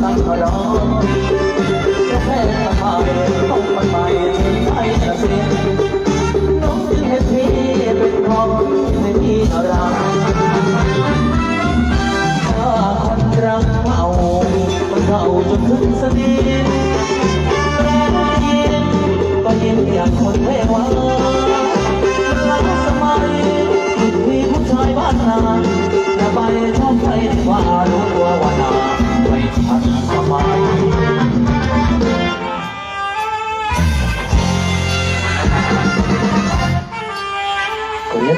ไปป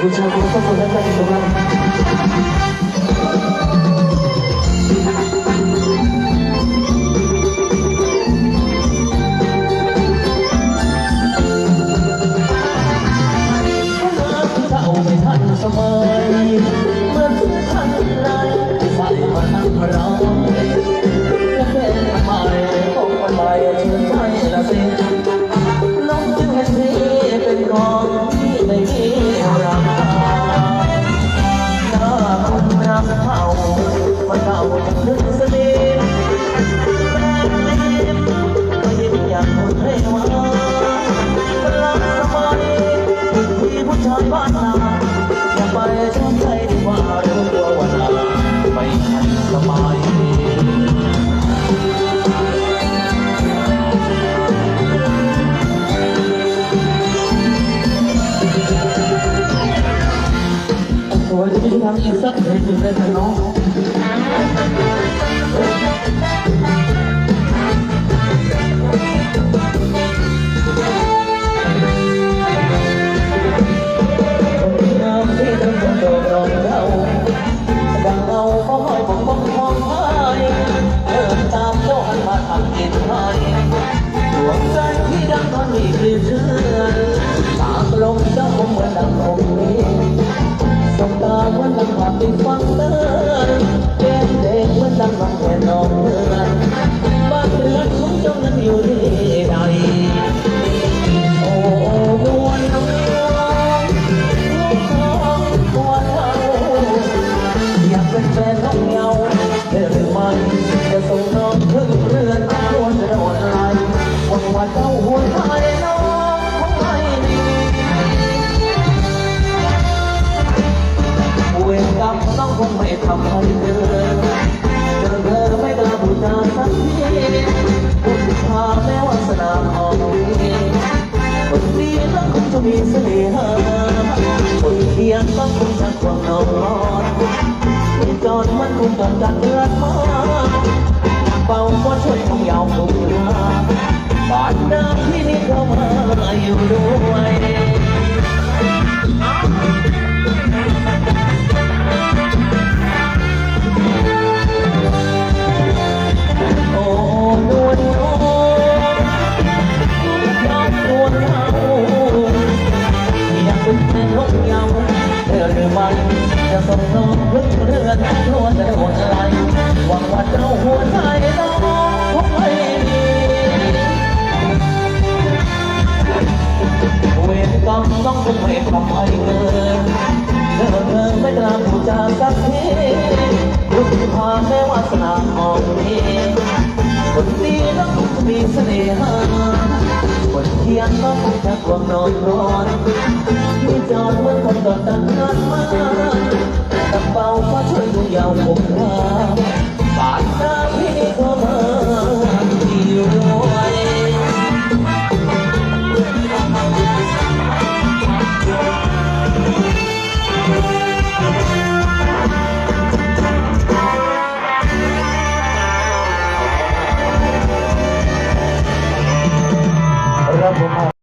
บูชาคุณต้องคนนั้นไปตรงนั้นเก่าไม่ทันสมัยเมื่อทุกท่านใส่มาทั้งเราและเป็นทำไมต้องมาใหม่ถึงใช่ละสิน้องจึงเห็นพี่เป็นของ มันเก่าถึงสนิทแม่ยอมอย่าคนให้ว่ารักสมัยที่ผู้ชายบานนาอย่าไปชอใครดีกว่ารู้ตัวว่าม่ทันสมัยโอ้โหจะมีทางอีกสักเพลงหนึ่งได้ไหมน้อง คงไม่ดีเวรกรรมน้องคงไม่ทำให้เธอเจอเธอไม่กล้าบูชาสักทีคุณพาแม้วาสนาอ่อนคนดีน้องคงจะมีเสน่หาคนเคียงน้องคงจะความนอนคนจอนมันคงจอนกันเลือดมาเป่าก็ช่วยของยาวคง มาบ้านเดิมที่นี่เข้ามาอยู่ด้วยโอ้นวลน้องยอมนวลเขาอยากเป็นแฟนนกเยาเธอหรือไม่จะส่งน้องขึ้นเรือนนวลจะโดอะไรหวังว่าเจ้าหัวใจ บุญพาแม่วาสนาออกนี้คนดีต้องมีเสน่หาคนเทียนต้องจะกวงนอนร้อนมีจอดเหมือนคนตอนตั้งนานมากระเบาก็ช่วยดูยาวผมราบาดหน้าพี่ก็มา